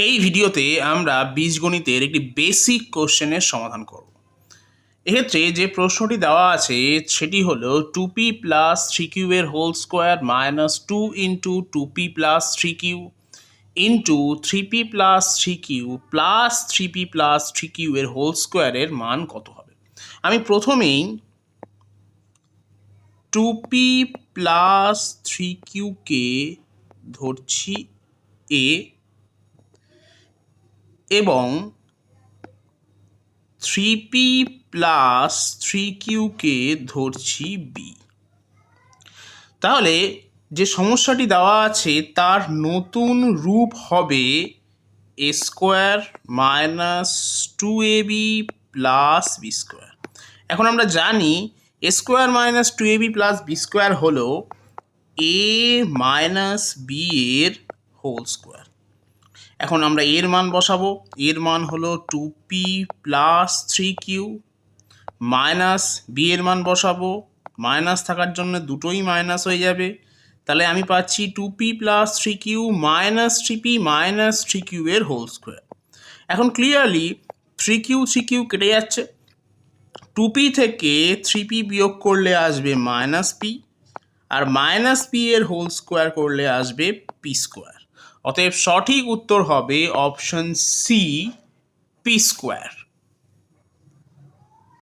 এই ভিডিওতে আমরা বীজগণিতের একটি বেসিক কোশ্চেনের সমাধান করব। এক্ষেত্রে যে প্রশ্নটি দেওয়া আছে, সেটি হলো two P plus three Q এর whole square minus two into two P plus three Q into three P plus three Q plus three P plus three Q এর হোল স্কোয়ারের মান কত হবে? আমি প্রথমেই টু পি প্লাস থ্রি কিউকে ধরছি এ এবং থ্রি পি প্লাস থ্রি কিউকে ধরছি বি তাহলে যে সমস্যাটি দেওয়া আছে, তার নতুন রূপ হবে A square minus two A B plus B square এখন আমরা জানি A square minus two A B plus B square হলো এ মাইনাস বি এর হোল স্কোয়ার এখন আমরা এর মান বসাবো। এর মান হলো two P plus three Q minus B এর মান বসাবো। মাইনাস থাকার জন্য দুটোই মাইনাস হয়ে যাবে। তাহলে আমি পাচ্ছি two P plus three Q minus three P minus three Q এর হোল স্কোয়ার এখন clearly three Q three Q কেটে যাচ্ছে। টু পি থেকে থ্রি পি বিয়োগ করলে আসবে মাইনাস পি আর মাইনাস পি এর হোল স্কোয়ার করলে আসবে পি স্কোয়ার অতএব সঠিক উত্তর হবে অপশন সি পি স্কোয়ার।